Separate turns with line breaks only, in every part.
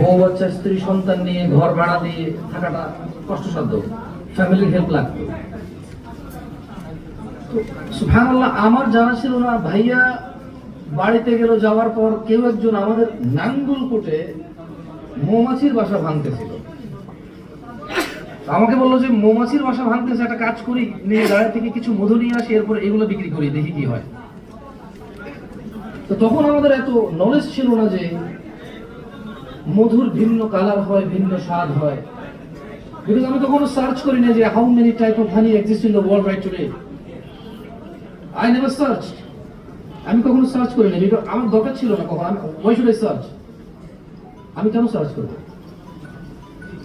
বউ বাচ্চা, স্ত্রী, সন্তান নিয়ে ঘর ভাড়া দিয়ে থাকাটা কষ্টসাধ্য। ফ্যামিলির হেল্প লাগতো সুফান আমার জানা ছিল না, ভাইয়া বাড়িতে গেল, যাওয়ার পর কেউ একজন আমাদের নাঙ্গুল কোটে মৌমাছির বাসা ভাঙতেছিল। আমাকে বলল যে, মৌমাছির বাসা ভাঙতেছে, একটা কাজ করি, নিয়ে গাড়ি থেকে কিছু মধু নিয়ে আসি, এরপর এগুলো বিক্রি করি, দেখি কি হয়। তো তখন আমাদের এত নলেজ ছিল না যে মধুর ভিন্ন কালার হয়, ভিন্ন স্বাদ হয়। বিকজ আমি কখনো সার্চ করি না যে how many type of honey exist in the world right today I never search আমি কখনো সার্চ করি না বিকজ আমার দরকার ছিল না কখনো। আমি ওয়াই সার্চ আমি কেন সার্চ করব?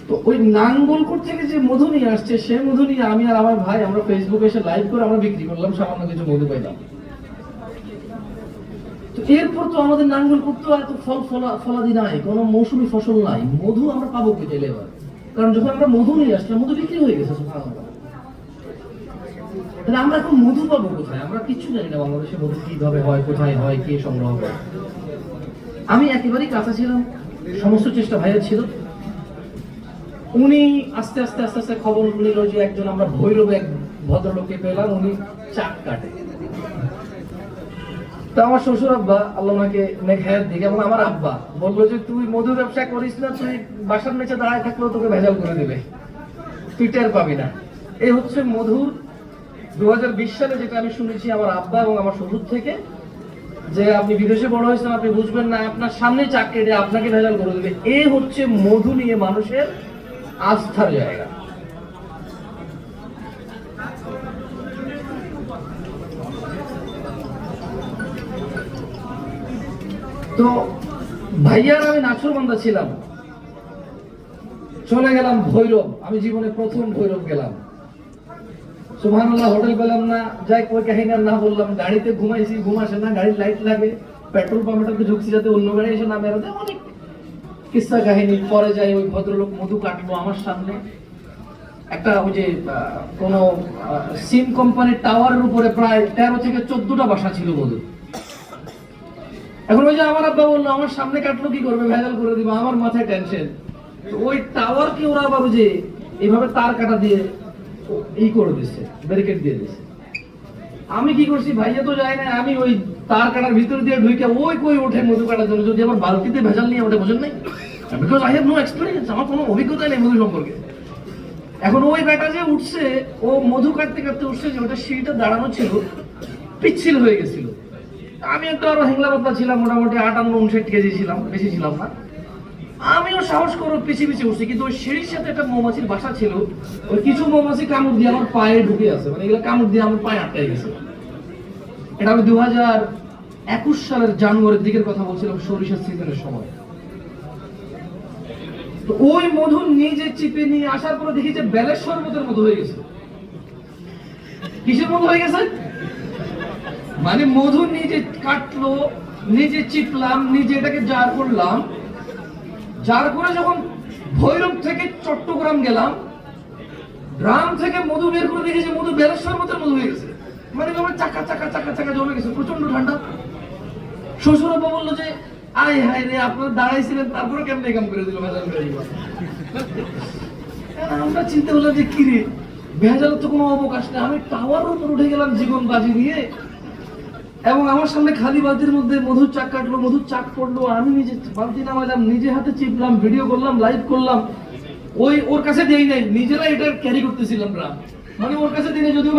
তো ওই নাঙ্গলকোট থেকে যে মধু নিয়ে আসছে, সে মধু নিয়ে আমি আর আমার ভাই আমরা ফেসবুকে এসে লাইভ করে আমরা বিক্রি করলাম, সামান্য কিছু মধু পাইলাম। এরপর তো আমাদের নাঙ্গলকোট তো এত ফল ফলা, ফলাদি নাই, কোনো মৌসুমী ফসল নাই। মধু আমরা পাবো কোথায় এবার? কারণ যখন আমরা মধু নিয়ে আসলাম, মধু বিক্রি হয়ে গেছে তাহলে আমরা এখন মধু পাবো কোথায়? আমরা কিচ্ছু জানি না বাংলাদেশে মধু কীভাবে হয়, কোথায় হয়, কে সংগ্রহ করে। আমি একেবারেই কাঁচা ছিলাম, সমস্ত চেষ্টা ভাইয়ের ছিল। উনি আস্তে আস্তে আস্তে আস্তে খবর নিল যে একজন আমরা ভৈরব এক ভদ্রলোককে পেলাম, উনি চাক কাটে। তো আমার শ্বশুর আব্বা, আল্লাহ ওনাকে নেক হায়াত দিকে, এবং আমার আব্বা বলল যে, তুই মধু ব্যবসা করিস না, তুই বাসার নিচে দাঁড়ায় থাকলেও তোকে ভেজাল করে দেবে। তুই টের পাবি না। এই হচ্ছে মধুর দু হাজার বিশ সালে যেটা আমি শুনেছি আমার আব্বা এবং আমার শ্বশুর থেকে, যে আপনি বিদেশে বড় হয়েছেন, আপনি বুঝবেন না, আপনার সামনে চাক কেটে আপনাকে ভেজাল করে দেবে। এ হচ্ছে মধু নিয়ে মানুষের আস্থার জায়গা। তো ভাইয়ার আমি নাছরবান্ধা ছিলাম। চলে গেলাম ভৈরব। আমি জীবনে প্রথম ভৈরব গেলাম। হোটেল পেলাম না। যাই না বললাম। গাড়িতে ঘুমাইছি না, গাড়ির লাইট লাগে। পেট্রোল পাম্পটাতে ঢুকছি যাতে অন্য গাড়ি এসে না বেরোতে অনেক কিস্সা কাহিনী। পরে যাই ওই ভদ্রলোক মধু কাটলো আমার সামনে। একটা ওই যে কোনো সিম কোম্পানির টাওয়ারের উপরে প্রায় তেরো থেকে চোদ্দটা বাসা ছিল মধু এখন ওই যে আমার আব্বা বলল, আমার সামনে কাটলো, কি করবে? ভেজাল করে দিবে। আমার মাথায় টেনশন ওই টাওয়ারকে ওরা আবার যে এইভাবে তার কাটা দিয়ে ও- ই করে দিচ্ছে ব্যারিকেড দিয়ে দিচ্ছে আমি কি করছি? ভাইয়া তো যায় না আমি ওই তার কাটার ভিতর দিয়ে ঢুকে ওই কই ওঠে মধু কাটার জন্য? যদি আমার বালতিতে ভেজাল নিয়ে ওঠে বোঝেন নাই? Because I have no experience আমার কোনো অভিজ্ঞতা নেই মধু সম্পর্কে। এখন ওই ব্যাটা যে উঠছে, ও মধু কাটতে কাটতে উঠছে যে ওটা সিঁড়িটা দাঁড়ানো ছিল, পিচ্ছিল হয়ে গেছিল। আমি একটু আরও হেংলা পাতলা ছিলাম, মোটামুটি আটান্ন, উনষাট কেজি ছিলাম, বেশি ছিলাম না। আমিও সাহস করে পিছিয়ে পিছিয়ে উঠছি, কিন্তু ওই সিঁড়ির সাথে একটা মৌমাছির বাসা ছিল, ওই কিছু মৌমাছি কামড় দিয়ে আমার পায়ে ঢুকে আছে মানে এগুলো কামড় দিয়ে আমার পায়ে আটকে গেছে। এটা আমি দু হাজার একুশ সালের জানুয়ারির দিকের কথা বলছিলাম সরিষার সিজনের সময়। তো ওই মধু নিজে চিপে নিয়ে আসার পরে দেখি যে বেলের শরবতের মতো হয়ে গেছে। কিসের মতো হয়ে গেছে? মানে মধু নিজে কাটলো, নিজে চিপলাম, নিজে এটাকে জার করলাম। জার করে যখন ভৈরব থেকে চট্টগ্রাম গেলাম, গ্রাম থেকে মধু বের করে দেখি যে মধু বেলের শরবতের মধু হয়ে গেছে। মানে যেমন চাকা চাকা চাকা চাকা জমে গেছে প্রচণ্ড ঠান্ডা। শ্বশুর বাবা বলল যে, আয় হায় রে, আপনারা দাঁড়াইছিলেন, তারপরে কেমনে কাম করে দিল ভেজাল করে আমরা চিন্তা করলাম যে কি রে ভেজাল তো কোনো অবকাশ নেই। আমি টাওয়ারের উপর উঠে গেলাম জীবন বাজি দিয়ে। এবং আমার সামনে খালি বালতির মধ্যে মধুর চাক কাটলো, মধুর চাক পড়ল আমি নিজে বালতি নামাইলাম, নিজে হাতে চিপলাম ভিডিও করলাম লাইভ করলাম। ওই ওর কাছে দেই নাই নিজেরা এটা ক্যারি করতেছিলাম গ্রাম মানে ওর কাছে দিনে যদিও